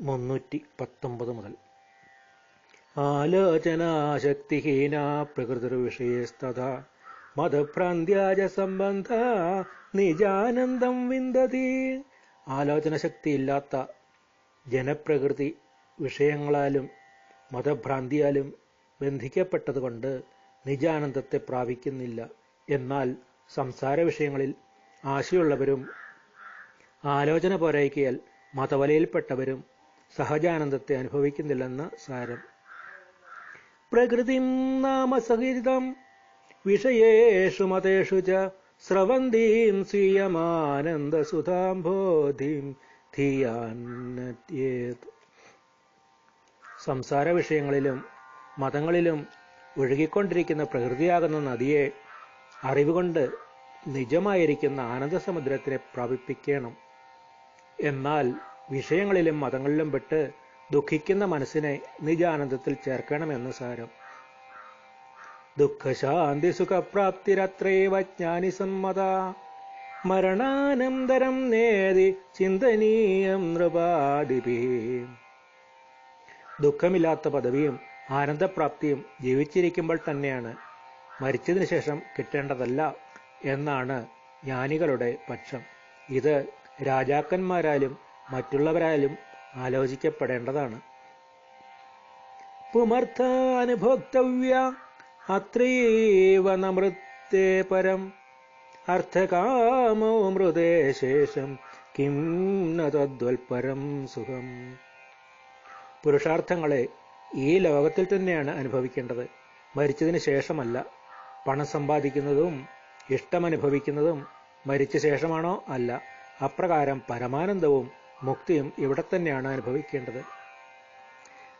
മുന്നൂറ്റി പത്തൊമ്പത് മുതൽ. ആലോചനാശക്തിഹീന പ്രകൃതിർവിഷയസ്തഥ. മതഭ്രാന്ത്യാജ സംബന്ധ നിജാനന്ദം വിന്ദതി ആലോചനശക്തിയില്ലാത്ത ജനപ്രകൃതി വിഷയങ്ങളാലും മതഭ്രാന്തിയാലും ബന്ധിക്കപ്പെട്ടതുകൊണ്ട് നിജാനന്ദത്തെ പ്രാപിക്കുന്നില്ല. എന്നാൽ സംസാര വിഷയങ്ങളിൽ ആശയുള്ളവരും ആലോചന പോരായിക്കയാൽ മതവലയിൽപ്പെട്ടവരും സഹജാനന്ദത്തെ അനുഭവിക്കുന്നില്ലെന്ന സാരം. പ്രകൃതിം നാമ സഹിതം വിഷയേഷു മതേഷു ച സ്രവന്തീം സ്വീയമാനന്ദസുധാംബോധിം ധിയാന്നത് സംസാര വിഷയങ്ങളിലും മതങ്ങളിലും ഒഴുകിക്കൊണ്ടിരിക്കുന്ന പ്രകൃതിയാകുന്ന നദിയെ അറിവുകൊണ്ട് നിജമായിരിക്കുന്ന ആനന്ദസമുദ്രത്തിനെ പ്രാപിപ്പിക്കണം. എന്നാൽ വിഷയങ്ങളിലും മതങ്ങളിലും പെട്ട് ദുഃഖിക്കുന്ന മനസ്സിനെ നിജാനന്ദത്തിൽ ചേർക്കണമെന്ന് സാരം. ദുഃഖശാന്തി സുഖപ്രാപ്തിരത്രൈവ ജ്ഞാനി സമ്മത മരണാനന്തരം നേതി ചിന്തനീയം നൃപാദിപി ദുഃഖമില്ലാത്ത പദവിയും ആനന്ദപ്രാപ്തിയും ജീവിച്ചിരിക്കുമ്പോൾ തന്നെയാണ് മരിച്ചതിനു ശേഷം കിട്ടേണ്ടതല്ല എന്നാണ് ജ്ഞാനികളുടെ പക്ഷം. ഇത് രാജാക്കന്മാരാലും മറ്റുള്ളവരാലും ആലോചിക്കപ്പെടേണ്ടതാണ്. പുമർത്ഥാനുഭോക്തവ്യ അത്രൈവ നമൃത്തേ പരം. അർത്ഥകാമോ മൃതേ ശേഷം കിം ന തദ്വൽപരം സുഖം. പുരുഷാർത്ഥങ്ങളെ ഈ ലോകത്തിൽ തന്നെയാണ് അനുഭവിക്കേണ്ടത്. മരിച്ചതിന് ശേഷമല്ല. പണം സമ്പാദിക്കുന്നതും ഇഷ്ടമനുഭവിക്കുന്നതും മരിച്ച ശേഷമാണോ അല്ല. അപ്രകാരം പരമാനന്ദവും മുക്തിയും ഇവിടെ തന്നെയാണ് അനുഭവിക്കേണ്ടത്.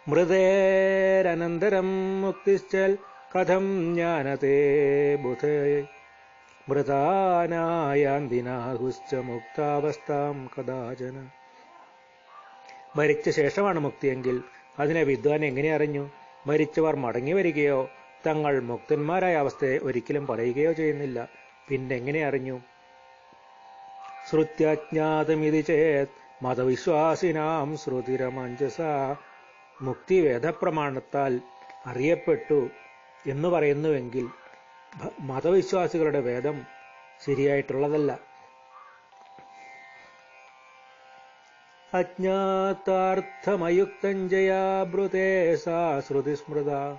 മൃതേരനന്തരം മുക്തിശ്ചൽ കഥം ജ്ഞാനത്തെ ബുധേ. മൃതാനായാന്തിനാഹുശ്ച മുക്താവസ്ഥാം കഥാചന. മരിച്ച ശേഷമാണ് മുക്തിയെങ്കിൽ അതിനെ വിദ്വാൻ എങ്ങനെ അറിഞ്ഞു? മരിച്ചവർ മടങ്ങി വരികയോ തങ്ങൾ മുക്തന്മാരായ അവസ്ഥയെ ഒരിക്കലും പറയുകയോ ചെയ്യുന്നില്ല. പിന്നെങ്ങനെ അറിഞ്ഞു? ശ്രുത്യജ്ഞാതമിതി ചേത് മതവിശ്വാസിനാം ശ്രുതിരമഞ്ജസ മുക്തി വേദപ്രമാണത്താൽ അറിയപ്പെട്ടു എന്ന് പറയുന്നുവെങ്കിൽ മതവിശ്വാസികളുടെ വേദം ശരിയായിട്ടുള്ളതല്ല. അജ്ഞാതാർത്ഥമയുക്തം ജയാ ബ്രുതേ സാ ശ്രുതിസ്മൃത.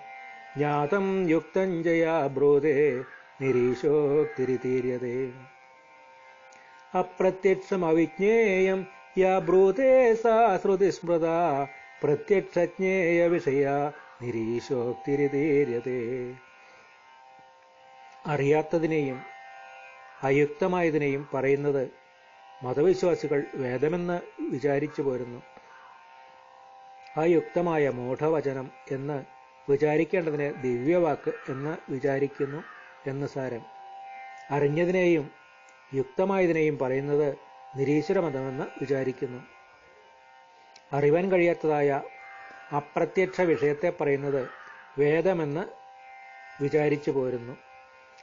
ജ്ഞാതം യുക്തം ജയാ ബ്രൂതേ നിരീശോക്തിരിതീര്യതേ. അപ്രത്യക്ഷം അവിജ്ഞേയം യാ ബ്രൂതേ സാ ശ്രുതിസ്മൃത പ്രത്യക്ഷജ്ഞേയ വിഷയ നിരീശോക്തിരിതീര്യതേ. അറിയാത്തതിനെയും അയുക്തമായതിനെയും പറയുന്നത് മതവിശ്വാസികൾ വേദമെന്ന് വിചാരിച്ചു പോരുന്നു. അയുക്തമായ മൂഢവചനം എന്ന് വിചാരിക്കേണ്ടതിനെ ദിവ്യവാക്ക് എന്ന് വിചാരിക്കുന്നു എന്ന് സാരം. അറിഞ്ഞതിനെയും യുക്തമായതിനെയും പറയുന്നത് നിരീശ്വരമതമെന്ന് വിചാരിക്കുന്നു. അറിവാൻ കഴിയാത്തതായ അപ്രത്യക്ഷ വിഷയത്തെ പറയുന്നത് വേദമെന്ന് വിചാരിച്ചു പോരുന്നു.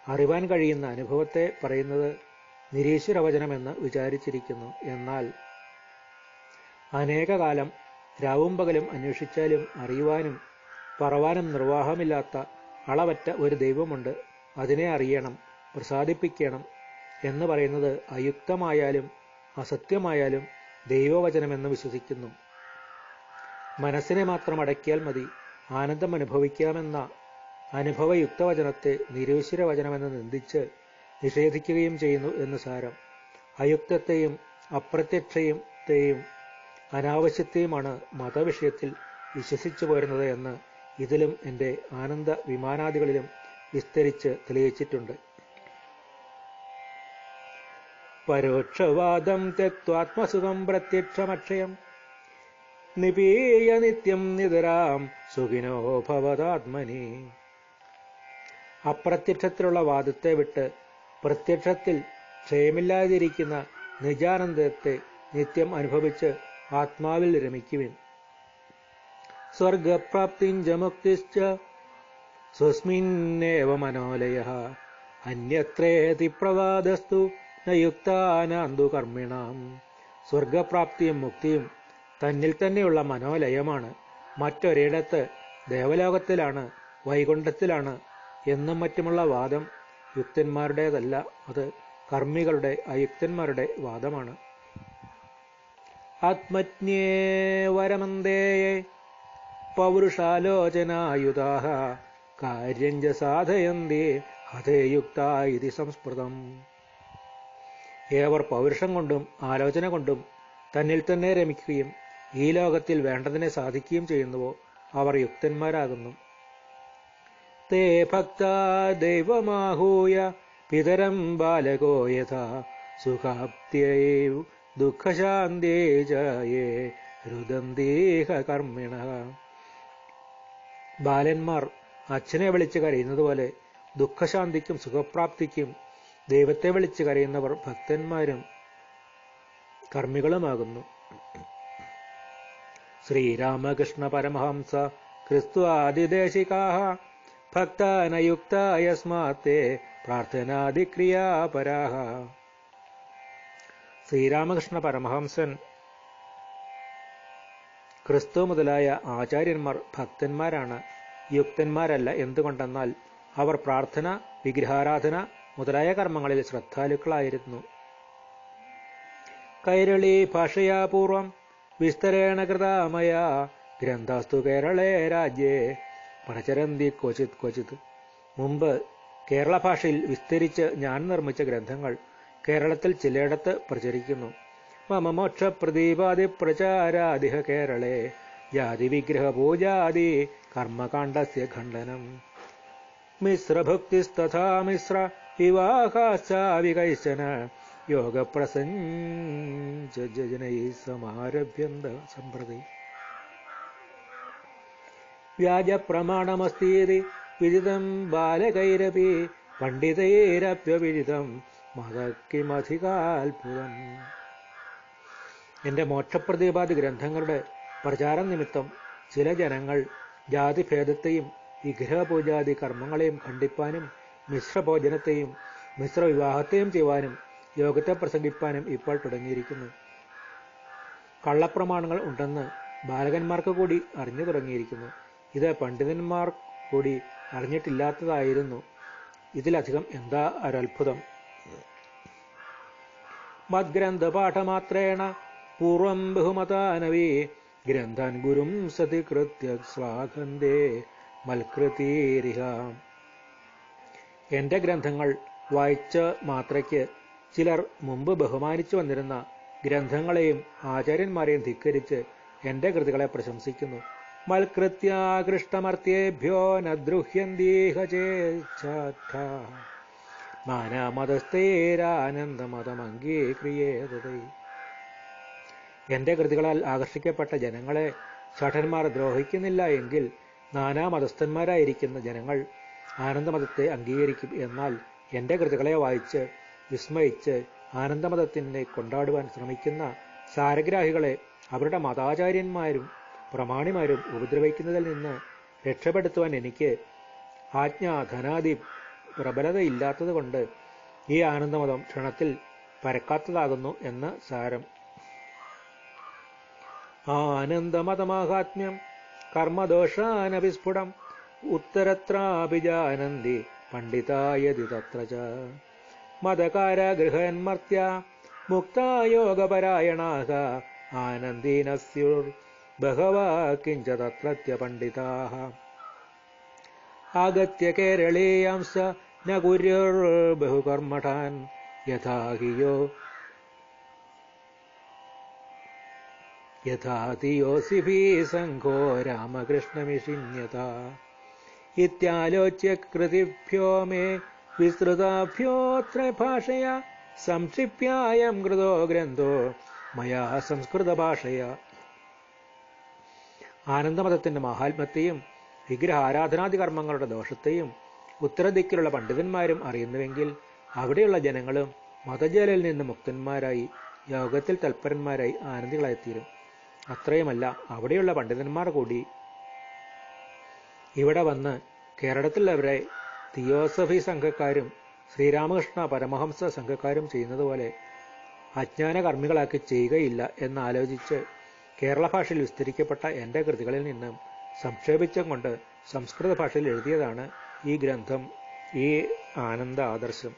അറിവാൻ കഴിയുന്ന അനുഭവത്തെ പറയുന്നത് നിരീശ്വരവചനമെന്ന് വിചാരിച്ചിരിക്കുന്നു. എന്നാൽ അനേകകാലം രാവും പകലും അന്വേഷിച്ചാലും അറിയുവാനും പറവാനും നിർവാഹമില്ലാത്ത അളവറ്റ ഒരു ദൈവമുണ്ട്. അതിനെ അറിയണം പ്രസാദിപ്പിക്കണം എന്ന് പറയുന്നത് അയുക്തമായാലും അസത്യമായാലും ദൈവവചനമെന്ന് വിശ്വസിക്കുന്നു. മനസ്സിനെ മാത്രം അടക്കിയാൽ മതി. ആനന്ദം അനുഭവിക്കാമെന്ന അനുഭവയുക്തവചനത്തെ നിരീശ്വരവചനമെന്ന് നിന്ദിച്ച് നിഷേധിക്കുകയും ചെയ്യുന്നു എന്ന് സാരം. അയുക്തത്തെയും അപ്രത്യക്ഷത്തെയും അനാവശ്യത്തെയുമാണ് മതവിഷയത്തിൽ വിശ്വസിച്ചു പോരുന്നത് എന്ന് ഇതിലും എന്റെ ആനന്ദ വിമാനാദികളിലും വിസ്തരിച്ച് തെളിയിച്ചിട്ടുണ്ട്. പരോക്ഷവാദം തെക്വാത്മസുഖം പ്രത്യക്ഷമക്ഷയം. നിപീയ നിത്യം നിതരാം സുഖിനോ ഭവതാത്മനി. അപ്രത്യക്ഷത്തിലുള്ള വാദത്തെ വിട്ട് പ്രത്യക്ഷത്തിൽ ക്ഷയമില്ലാതിരിക്കുന്ന നിജാനന്ദത്തെ നിത്യം അനുഭവിച്ച് ആത്മാവിൽ രമിക്കുവിൻ. സ്വർഗപ്രാപ്തിഞ്ചമുക്തിശ്ച സ്വസ്മിന്നേവ മനോലയ. അന്യത്രേതി പ്രവാദസ്തു നയുക്താനാന്തു കർമ്മിണാം. സ്വർഗപ്രാപ്തിയും മുക്തിയും തന്നിൽ തന്നെയുള്ള മനോലയമാണ്. മറ്റൊരിടത്ത് ദേവലോകത്തിലാണ് വൈകുണ്ഠത്തിലാണ് എന്നും മറ്റുമുള്ള വാദം യുക്തന്മാരുടേതല്ല. അത് കർമ്മികളുടെ അയുക്തന്മാരുടെ വാദമാണ്. ആത്മജ്ഞേ വരമന്ദേയെ പൗരുഷാലോചനായുധാ കാര്യം ച സാധയന്തി ഹതേയുക്ത ഇതി സംസ്കൃതം. ഏവർ പൗരുഷം കൊണ്ടും ആലോചന കൊണ്ടും തന്നിൽ തന്നെ രമിക്കുകയും ഈ ലോകത്തിൽ വേണ്ടതിനെ സാധിക്കുകയും ചെയ്യുന്നുവോ അവർ യുക്തന്മാരാകുന്നു. തേ ഭക്ത ദൈവമാഹൂയ പിതരം ബാലകോ യഥാ സുഖാപ്ത്യൈ ദുഃഖശാന്ത്യേ ജയേ രുദന്തീഹ കർമ്മിണ. ബാലന്മാർ അച്ഛനെ വിളിച്ച് കരയുന്നത് പോലെ ദുഃഖശാന്തിക്കും സുഖപ്രാപ്തിക്കും ദൈവത്തെ വിളിച്ച് കരയുന്നവർ ഭക്തന്മാരും കർമ്മികളുമാകുന്നു. ശ്രീരാമകൃഷ്ണ പരമഹംസ ക്രിസ്തു ആദിദേശികാ ഭക്താനയുക്ത യസ്മാത്തെ പ്രാർത്ഥനാദിക്രിയാപരാഹ. ശ്രീരാമകൃഷ്ണ പരമഹംസൻ ക്രിസ്തു മുതലായ ആചാര്യന്മാർ ഭക്തന്മാരാണ്. യുക്തന്മാരല്ല എന്തുകൊണ്ടെന്നാൽ അവർ പ്രാർത്ഥന വിഗ്രഹാരാധന മുതലായ കർമ്മങ്ങളിൽ ശ്രദ്ധാലുക്കളായിരുന്നു. കൈരളി ഭാഷയാപൂർവം വിസ്തരേണ കൃതാമയ ഗ്രന്ഥാസ്തു കേരളേ രാജ്യേ പണചരന്തി ക്വചിത് ക്വചിത്. മുമ്പ് കേരള ഭാഷയിൽ വിസ്തരിച്ച് ഞാൻ നിർമ്മിച്ച ഗ്രന്ഥങ്ങൾ കേരളത്തിൽ ചിലയിടത്ത് പ്രചരിക്കുന്നു. മമ മോക്ഷ പ്രദീപാദി പ്രചാരാദിഹ കേരളേ ജാതി വിഗ്രഹ പൂജാദി കർമ്മകാണ്ഡസ്യ ഖണ്ഡനം. മിശ്രഭുക്തിസ്തഥാ മിശ്ര വിവാഹാശ്ചാവികൈശ്ചന യോഗപ്രസഞ്ജനൈ സമാരഭ്യന്ത സമ്പ്രതി. വ്യാജപ്രമാണമസ്തീതി വിദിതം ബാലകൈരപി പണ്ഡിതൈരപ്യവിദിതം മതക്കിമധികാത്ഭുതം. എന്റെ മോക്ഷപ്രതിപാദി ഗ്രന്ഥങ്ങളുടെ പ്രചാരം നിമിത്തം ചില ജനങ്ങൾ ജാതിഭേദത്തെയും വിഗ്രഹപൂജാതി കർമ്മങ്ങളെയും ഖണ്ഡിപ്പാനും മിശ്രഭോജനത്തെയും മിശ്രവിവാഹത്തെയും ചെയ്യുവാനും യോഗത്തെ പ്രസംഗിപ്പാനും ഇപ്പോൾ തുടങ്ങിയിരിക്കുന്നു. കള്ളപ്രമാണങ്ങൾ ഉണ്ടെന്ന് ബാലകന്മാർക്ക് കൂടി അറിഞ്ഞു തുടങ്ങിയിരിക്കുന്നു. ഇത് പണ്ഡിതന്മാർ കൂടി അറിഞ്ഞിട്ടില്ലാത്തതായിരുന്നു. ഇതിലധികം എന്താ ഒരത്ഭുതം? മദ്ഗ്രന്ഥപാഠമാത്രേണ പൂർവം ബഹുമതാനവി. ഗ്രന്ഥാൻ ഗുരും സതികൃത്യ സ്വാഗന്ധേ മൽകൃതീരിഹ. എന്റെ ഗ്രന്ഥങ്ങൾ വായിച്ച മാത്രയ്ക്ക് ചിലർ മുമ്പ് ബഹുമാനിച്ചു വന്നിരുന്ന ഗ്രന്ഥങ്ങളെയും ആചാര്യന്മാരെയും ധിക്കരിച്ച് എന്റെ കൃതികളെ പ്രശംസിക്കുന്നു. മൽകൃത്യാകൃഷ്ടമർത്തേഭ്യോ നദ്രുഹ്യന്തീഹ ചേച്ഛാ മാനാമതസ്ഥേരാനന്ദമതമംഗീക്രിയേതൈ എന്റെ കൃതികളാൽ ആകർഷിക്കപ്പെട്ട ജനങ്ങളെ ഷഠന്മാർ ദ്രോഹിക്കുന്നില്ല എങ്കിൽ നാനാമതസ്ഥന്മാരായിരിക്കുന്ന ജനങ്ങൾ ആനന്ദമതത്തെ അംഗീകരിക്കും എന്നാൽ എന്റെ കൃതികളെ വായിച്ച് വിസ്മയിച്ച് ആനന്ദമതത്തിനെ കൊണ്ടാടുവാൻ ശ്രമിക്കുന്ന സാരഗ്രാഹികളെ അവരുടെ മതാചാര്യന്മാരും പ്രമാണിമാരും ഉപദ്രവിക്കുന്നതിൽ നിന്ന് രക്ഷപ്പെടുത്തുവാൻ എനിക്ക് ആജ്ഞ ധനാദി പ്രബലതയില്ലാത്തതുകൊണ്ട് ഈ ആനന്ദമതം ക്ഷണത്തിൽ പരക്കാത്തതാകുന്നു എന്ന് സാരം. ആനന്ദമതമാഹാത്മ്യം കർമ്മദോഷാനവിസ്ഫുടം उत्तरत्रापि जानन्ति पण्डितायति तत्र च मदकारगृहन्मर्त्या मुक्ता योगपरायणाः आनन्दिनः स्युर्बहवः किञ्च तत्रत्य पण्डिताः आगत्य केरळीयांश्च न कुर्युर्बहुकर्मठान् यथा हि यो यथा तियोऽसिभिः सङ्घो रामकृष्णमिषिन्यता ഇത്യാലോച്യ കൃതിഭ്യോ മേ വിസ്തൃതാഭ്യോത്ര ഭാഷയ സംക്ഷിപ്യായം കൃതോ ഗ്രന്ഥോ മയാ സംസ്കൃത ഭാഷയ ആനന്ദമതത്തിന്റെ മഹാത്മത്തെയും വിഗ്രഹാരാധനാദി കർമ്മങ്ങളുടെ ദോഷത്തെയും ഉത്തരദിക്കിലുള്ള പണ്ഡിതന്മാരും അറിയുന്നുവെങ്കിൽ അവിടെയുള്ള ജനങ്ങളും മതജലയിൽ നിന്ന് മുക്തന്മാരായി യോഗത്തിൽ തൽപരന്മാരായി ആനന്ദികളായിത്തീരും. അത്രയുമല്ല അവിടെയുള്ള പണ്ഡിതന്മാർ കൂടി ഇവിടെ വന്ന് കേരളത്തിലുള്ളവരെ തിയോസഫി സംഘക്കാരും ശ്രീരാമകൃഷ്ണ പരമഹംസ സംഘക്കാരും ചെയ്യുന്നത് പോലെ അജ്ഞാന കർമ്മികളാക്കി ചെയ്യുകയില്ല എന്നാലോചിച്ച് കേരള ഭാഷയിൽ വിസ്തരിക്കപ്പെട്ട എന്റെ കൃതികളിൽ നിന്നും സംക്ഷേപിച്ചും കൊണ്ട് സംസ്കൃത ഭാഷയിൽ എഴുതിയതാണ് ഈ ഗ്രന്ഥം ഈ ആനന്ദ ആദർശം.